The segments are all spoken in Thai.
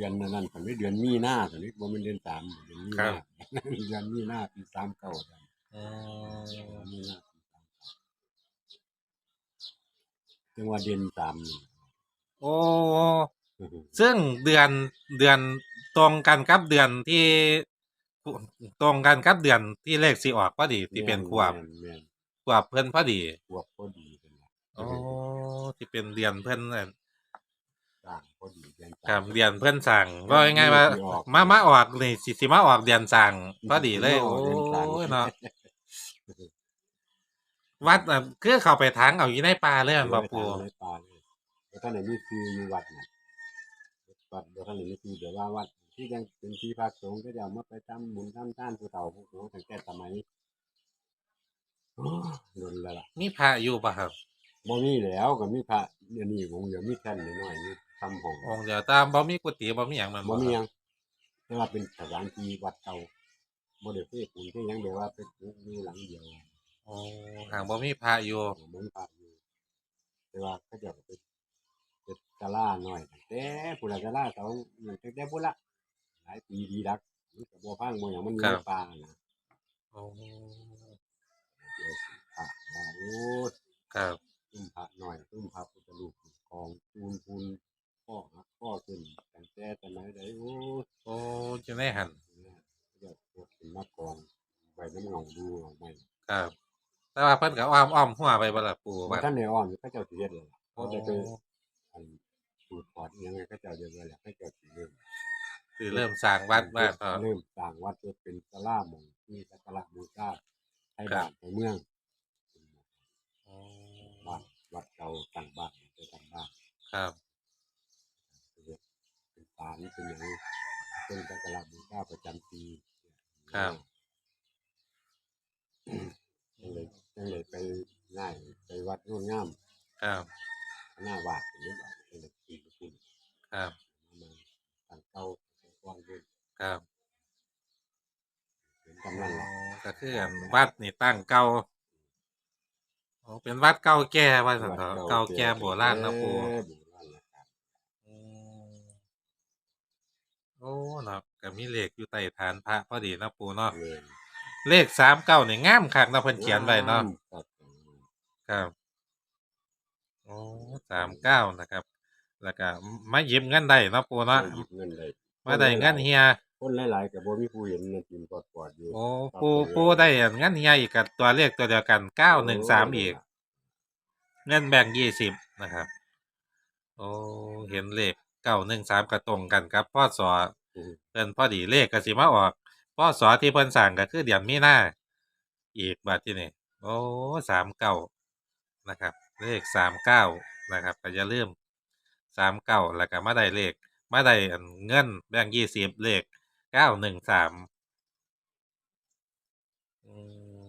ดือนนั้นตอนนี้เดือนมีนาตอนนี้บ่แม่นเดือนสามเดือนมีนาเดือนมีนาปีสามเก้าเดือนอืมมีนาปีสามเก้าจังหวัดเดือนสามนี่โอ้ซึ่งเดือนเดือนตรงกันกับเดือนที่ ตรงกันกับเดือนที่เลขสิออกพอดีที่เป็นควบแม่นแม่นควบเพิ่นพอดีควบพอดีเป็นล่ะโอ้ที่เป็นเดือนเพิ่นนั่น สร้างพอดีเดือนสาม ครับเดือนเพิ่นสั่งว่ายังไงว่าที่ออก มามาออกนี่สิสิมาออกเดือนสั่งพอดีเลยโอ้เดือนสามยเนาะวัดน่ะคือเข้าไปทางเอาอยู่ในป่าเลยอันบ่ปู่ในป่าเลยแล้วท่านไหนมีคืออยู่วัดน่ะวัดแล้วท่านไหนมีคือเดี๋ยวว่าวัดที่ยังเป็นที่พักสงฆ์ก็จะเอามาไปทำบุญทำทานผู้เฒ่าผู้สูงตั้งแต่สมัยโอ้ยนแล้วล่ะ มีพระอยู่ป่ะครับบ่มีแล้วก็มีพระเดี๋ยวนี้คงเดี๋ยวมีแท่นน้อยๆนี่ ทำห้ององค์เดียวตามบ่มีกุฏิบ่มีหยังมันบ่มีหคยัรับงแต่ว่าเป็นสถานที่วัดเก่าบ่ได้เพื่อปูนที่ยังเดี๋ยวว่าเป็นอยู่หลังเดียวโอ้หางบ่มีพระอยู่เหมือนพระอยู่ แต่ว่าเขาเจะเป็นเป็นกะลาหน่อยแต่ผู้ละกะลาเขาอยู่ตั้งแต่พุ่นละหลายปีดีดักมันก็บ่พังบ่หยังมันอยู่ในป่านะโอ้ เดี๋ยวสิพระว่าโอ้ย ครับ ตุ้มพระหน่อยตุ้มพระพุทธรูปกองปูนปูนพ่อหักพ่อขึ้นตั้ง แต่สมัยใดโอ้โอ้อยู่ในหันเดี๋ยวปวดขึ้นมากองไว้น้ำเงาดูเอาไม่ครับ แต่ว่าเพิ่นก็อ้อมอ้อมหัวไปบ่ล่ะปู่ว่าว่าท่านในอ้อมเขาเจ้าสิเฮ็ดเลยล่ะโอ้เขาจะไปอันสูตรถอดยังไงเขาเจ้าเดียวเลยแหละเขาเจ้าสิเริ่มคือเริ่มสร้างวัดว่าก็เริ่มสร้างวัดเพื่อเป็นศาลามู่ที่สักการะบูชาให้บ้านให้เมืองโอ้บ้านวัดเก่าตั้งบ้านไปตั้งบ้านครับ นศาลเป็นอย่างนี้เป็นสักการะบูชาประจำปีครับจังเลยจังเลยไปง่ายไปวัดโน่นงามครับหน้าบาทหรือแบบจังเลยปีกุลครับมาตั้งเก่ากว้างด้วยครับเป็นกำลังหลักก็คืออันวัดนี่ตั้งเก่าโอ้เป็นวัดเก่าแก่ว่าซั่นเถอะเก่าแก่โบราณนะปู่ เออโบราณนะครับ อืม โอ้เนาะก็มีเลขอยู่ใต้ฐานพระพอดีเนาะปู่เนาะ เงินเลขสามเก้านี่งามคักเนาะเพิ่นเขียนไว้เนาะ ครับครับ โอ้สามเก้านะครับ แล้วก็มาหยิบเงินได้เนาะปู่เนาะ หยิบเงินได้มาได้เงินเฮีย คนหลายๆกับบ่มีผู้เห็นนะกินปอดๆอยู่โอ้ปู่ปู่ได้อันเงินเฮียอีกกับตัวเลขตัวเดียวกันเก้าหนึ่งสามอีก เงินแบ่งยี่สิบนะครับ โอ้ เห็นเลข เก้าหนึ่งสามกระตรงกันครับพ่อสออืมเพิ่นพอดีเลขก็สิมาออกพ่อสอที่เพิ่นสั่งก็คือเดือนมีนาอีกบัดที่นี่โอ้สามเก้านะครับ เลขสามเก้านะครับก็อย่าลืมสามเก้าแล้วก็มาได้เลขมาได้อันเงินแบ่งยี่สิบเลขเก้าหนึ่งสามอื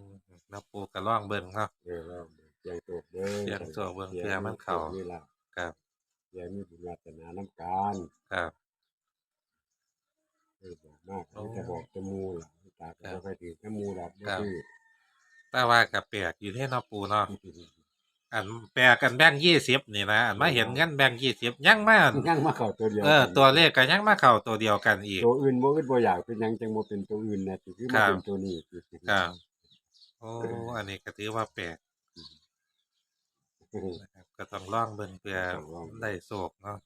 มนับปูกระล่องเบิ่งเนาะเออเราเสียงโตกเด้อเสียงโตกเบิ่งเพื่อมันเข้านี่ล่ะครับ เสียงมีบุญวาสนาน้ำการครับ เออบอกมากโอ้จะบอกจะมูล่ะตาก็บ่ค่อยถือจะมูหรอกบ่ครับถือแต่ว่ากับแปลกอยู่ที่เนาะปูเนาะอันแปลกกันแบ่งยี่สิบนี่นะอันมาเห็นเงินแบ่งยี่สิบยังมายังมาเข้าตัวเดียวเออ ตัวเลขก็ยังมาเข้าตัวเดียวกันอีก ตัวอื่นบ่อื่นบ่อยากเป็นหยังจังบ่เป็นตัวอื่นนะสิคือครัมาบ เป็นตัวนี้สิครับโอ้อันนี้ก็ถือว่าแปลกนะครับ ก็ต้องล่องเบิ่งเพื่อได้โศกเนาะ